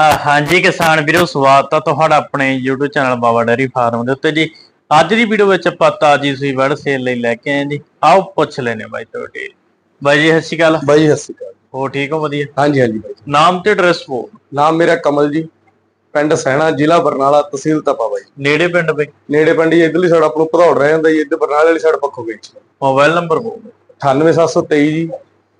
ਹਾਂਜੀ ਕਿਸਾਨ ਵੀਰੋ ਸਵਾਗਤ ਆ ਤੁਹਾਡਾ ਆਪਣੇ YouTube channel Baba dairy farm ਦੇ ਉੱਤੇ ਜੀ। ਅੱਜ ਦੀ ਵੀਡੀਓ ਵਿੱਚ ਆਪਾਂ ਤਾਜੀ ਸੂਈ ਵੜ ਸੇਲ ਲਈ ਲੈ ਕੇ ਆਏ ਜੀ। ਆਓ ਪੁੱਛ ਲੈਨੇ ਬਾਈ ਤੁਹਾਡੇ ਬਾਈ ਜੀ ਸਤਿ ਸ਼੍ਰੀ ਅਕਾਲ। ਬਾਈ ਸਤਿ ਸ਼੍ਰੀ ਅਕਾਲ। ਹੋ ਠੀਕ ਹੋ? ਵਧੀਆ। ਹਾਂਜੀ ਹਾਂਜੀ ਬਾਈ ਨਾਮ ਤੇ ਐਡਰੈਸ ਬੋਲ। ਨਾਮ ਮੇਰਾ ਕਮਲ ਜੀ। ਪਿੰਡ ਸੈਣਾ ਜ਼ਿਲ੍ਹਾ ਬਰਨਾਲਾ ਤਹਿਸੀਲ ਤਪਾ ਬਾਈ। ਨੇੜੇ ਪਿੰਡ ਬਈ? ਨੇੜੇ ਪਿੰਡ ਜੀ ਇਧਰਲੀ ਸਾਈਡ ਆਪ ਨੂੰ ਭਦੌੜ ਰਹਿ ਜਾਂਦਾ ਜੀ। ਇੱਧਰ ਬਰਨਾਲੇ ਵਾਲੀ ਸਾਈਡ ਪੱਖੋ ਗਈ ਮੋਬਾਈਲ ਨੰਬਰ ਬੋਲ। 98723 ਜੀ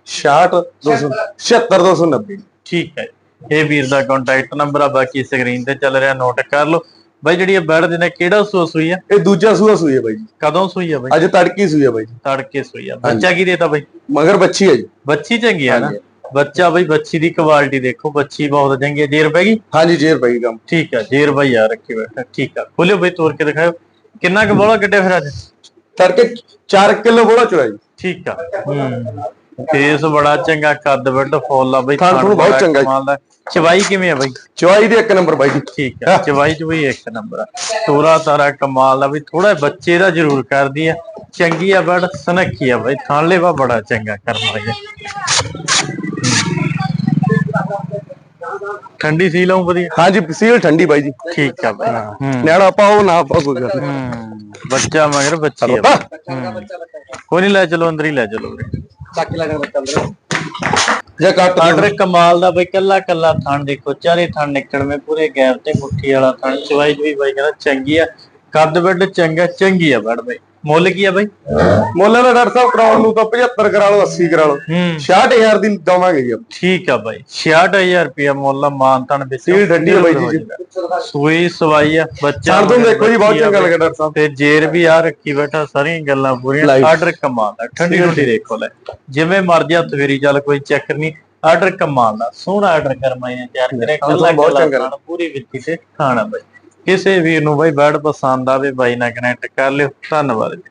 66290 ਠੀਕ ਹੈ ਜੀ। ਇਹ ਵੀਰ ਦਾ ਕੰਟੈਕਟ ਨੰਬਰ ਆ ਬਾਕੀ ਸਕਰੀਨ ਤੇ ਚੱਲ ਰਿਹਾ ਨੋਟ ਕਰ ਲਓ। ਬਾਈ ਜਿਹੜੀ ਇਹ ਦੇ ਨੇ ਕਿਹੜਾ ਸੂਆ ਸੂਈ ਆ? ਇਹ ਦੂਜਾ ਸੂਆ ਸੂਈ ਹੈ ਬਾਈ ਜੀ। ਕਦੋਂ ਸੂਈ ਆ ਬਾਈ? ਅੱਜ ਤੜਕੀ ਸੂਈ ਹੈ ਬਾਈ ਜੀ। ਤੜਕੇ ਸੂਈ ਆ। ਬੱਚਾ ਕੀ ਦੇਤਾ ਬਾਈ? ਮਗਰ ਬੱਚੀ ਹੈ ਜੀ। ਬੱਚੀ ਚੰਗੀ ਆ ਨਾ। ਬੱਚਾ ਬਈ ਬੱਚੀ ਦੀ ਕੁਆਲਿਟੀ ਦੇਖੋ ਬੱਚੀ ਬਹੁਤ ਚੰਗੀ ਹੈ ਜੇਰ ਪੈ ਗਈ? ਹਾਂਜੀ ਜੇਰ ਬਾਈ ਕੰਮ। ਠੀਕ ਆ ਜੇਰ ਬਾਈ ਆ ਰੱਖੀ ਬੈਠਾ ਠੀਕ ਆ। ਖੋਲਿਓ ਬਈ ਤੋੜ ਕੇ ਦਿਖਾਓ ਕਿੰਨਾ ਕੁ ਬੋਲਾ ਕੱਢਿਆ ਫਿਰ ਅੱਜ? ਤੜਕੇ 4 ਕਿਲੋ ਬੋਲਾ ਜੀ ਠੀਕ ਆ ਹੂੰ। ਫੇਸ ਬੜਾ ਚੰਗਾ ਕੱਦ ਵੱਡ ਫੁੱਲ ਆ ਬਈ ਥਣ ਥੁਣ ਬਹੁਤ ਚੰਗਾ ਜੀ। ਕਮਾਲ ਦਾ ਚਵਾਈ ਕਿਵੇਂ ਆ ਬਈ? ਚਵਾਈ ਦੀ ਇੱਕ ਨੰਬਰ ਬਾਈ ਜੀ। ਠੀਕ ਆ ਚਵਾਈ ਚ ਵੀ ਇੱਕ ਨੰਬਰ ਆ। ਤੋਰਾ ਤਾਰਾ ਕਮਾਲ ਦਾ ਵੀ ਥੋੜਾ ਬੱਚੇ ਦਾ ਜ਼ਰੂਰ ਕਰਦੀ ਆ। ਚੰਗੀ ਆ ਬੜ ਸਨੱਖੀ ਆ ਬਈ ਥਾਲੇ ਵਾ ਬੜਾ ਚੰਗਾ ਕਰਮ ਵਾਲੀ ਠੰਡੀ ਸੀ ਲਾਉਂ ਵਧੀਆ? ਹਾਂਜੀ ਸੀਲ ਠੰਡੀ ਬਾਈ ਜੀ। ਠੀਕ ਆ ਬਈ ਹੂੰ ਨਿਆਣਾ ਪਾਓ ਨਾ ਪਾਓ ਕੋਈ ਗੱਲ। ਹੂੰ ਬੱਚਾ ਮਗਰ ਬੱਚੀ ਆ ਬਈ। ਹੂੰ। ਕੋਈ ਨਹੀਂ ਲੈ ਚਲੋ ਅੰਦਰ ਹੀ ਲੈ ਚਲੋ ਵੀਰੇ। ਬਾਕੀ ਜੇ ਕੱਟ। ਆਰਡਰ ਕਮਾਲ ਦਾ ਬਈ ਕੱਲਾ ਕੱਲਾ ਥਣ ਦੇਖੋ ਚਾਰੇ ਥਣ ਨਿਕਲਵੇਂ ਪੂਰੇ ਗੈਪ ਤੇ ਮੁੱਠੀ ਵਾਲਾ ਥਣ ਚਵਾਈ ਵੀ ਬਾਈ ਕਹਿੰਦਾ ਚੰਗੀ ਆ। ਕੱਦ ਵੱਡ ਚੰਗਾ ਚੰਗੀ ਆ ਬੜ ਬਈ। ਮੁੱਲ ਕੀ ਆ ਬਈ? ਮੁੱਲ ਦਾ ਡਾਕਟਰ ਸਾਹਿਬ ਕਰਾਉਣ ਨੂੰ ਤਾਂ 75 ਕਰਾ ਲਓ 80 ਕਰਾ ਲਓ। ਹੂੰ। 66000 ਦੀ ਦਵਾਂਗੇ ਜੀ। ਠੀਕ ਆ ਬਾਈ 66000 ਰੁਪਇਆ ਮੁੱਲ ਆ, ਮਾਨ ਤਣ ਵਿੱਚ ਸੀਲ ਠੰਡੀ ਆ ਬਾਈ ਜੀ। ਸੂਈ ਸਵਾਈ ਆ ਬੱਚਾ ਦੋ ਮਗਰ ਦੇਖੋ ਜੀ ਬਹੁਤ ਚੰਗਾ। ਲੱਗਾ ਡਾਕਟਰ ਸਾਹਿਬ। ਤੇ ਜੇਰ ਵੀ ਆ ਰੱਖੀ ਬੈਠਾ ਸਾਰੀਆਂ ਗੱਲਾਂ ਪੂਰੀਆਂ. ਆਰਡਰ ਕਮਾਲ ਠੰਡੀ ਠੰਡੀ। ਦੇਖੋ ਲੈ। ਜਿਵੇਂ ਮਰਜ਼ੀ ਹੱਥ ਫੇਰੀ ਚੱਲ ਕੋਈ ਚੱਕਰ ਨਹੀਂ। ਆਰਡਰ ਕਮਾਲ ਦਾ ਸੋਹਣਾ ਆਰਡਰ ਕਰਮਾਈ ਨੇ ਤਿਆਰ ਕਰਿਆ ਕੱਲਾ ਕੱਲਾ ਪੂਰੀ ਵਿੱਤੀ ਤੇ ਖਾਣਾ ਬਾਈ। ਕਿਸੇ ਵੀਰ ਨੂੰ ਬਾਈ ਬੈਡ ਪਸੰਦ ਆਵੇ ਬਾਈ ਨਾਲ ਕਨੈਕਟ ਕਰ ਲਿਓ। ਧੰਨਵਾਦ ਜੀ।